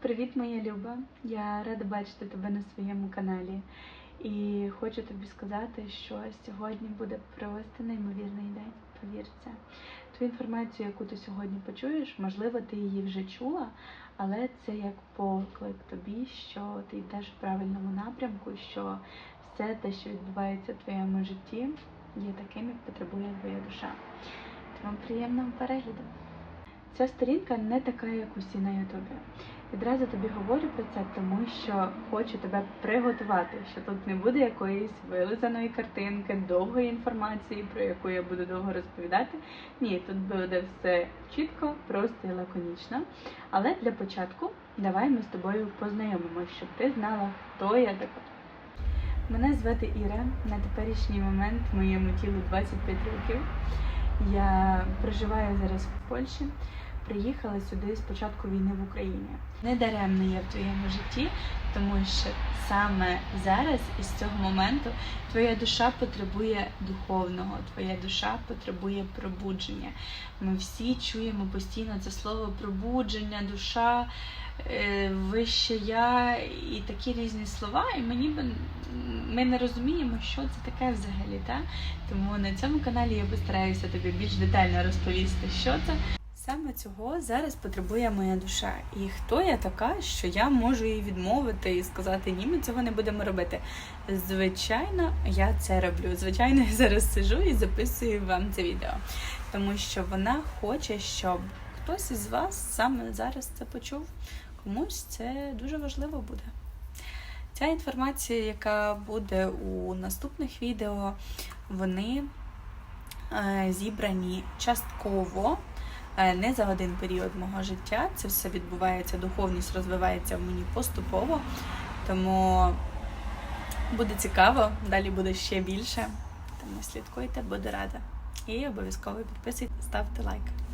Привіт, моя Люба! Я рада бачити тебе на своєму каналі. І хочу тобі сказати, що сьогодні буде просто неймовірний день. Повір це. Ту інформацію, яку ти сьогодні почуєш, можливо, ти її вже чула, але це як поклик тобі, що ти йдеш в правильному напрямку, що все те, що відбувається в твоєму житті, є таким, як потребує твоя душа. Тому приємного перегляду! Ця сторінка не така, як усі на Ютубі. Відразу тобі говорю про це, тому що хочу тебе приготувати, що тут не буде якоїсь вилизаної картинки, довгої інформації, про яку я буду довго розповідати. Ні, тут буде все чітко, просто і лаконічно. Але для початку давай ми з тобою познайомимося, щоб ти знала, хто я така. Мене звати Іра. На теперішній момент моєму тілу 25 років. Я проживаю зараз в Польщі. Приїхала сюди з початку війни в Україні. Не даремно я в твоєму житті, тому що саме зараз, із цього моменту, твоя душа потребує духовного, твоя душа потребує пробудження. Ми всі чуємо постійно це слово пробудження, душа, е, вище я і такі різні слова. І мені би ми не розуміємо, що це таке взагалі. Та? Тому на цьому каналі я постараюся тобі більш детально розповісти, що це. Саме цього зараз потребує моя душа. І хто я така, що я можу їй відмовити і сказати, ні, ми цього не будемо робити. Звичайно, я це роблю. Звичайно, я зараз сижу і записую вам це відео, тому що вона хоче, щоб хтось із вас саме зараз це почув. Комусь це дуже важливо буде. Ця інформація, яка буде у наступних відео, вони е, зібрані частково. Е, не за один період мого життя. Це все відбувається, духовність розвивається в мені поступово. Тому буде цікаво, далі буде ще більше. Тому слідкуйте, буду рада. І обов'язково підписуйтесь, ставте лайк.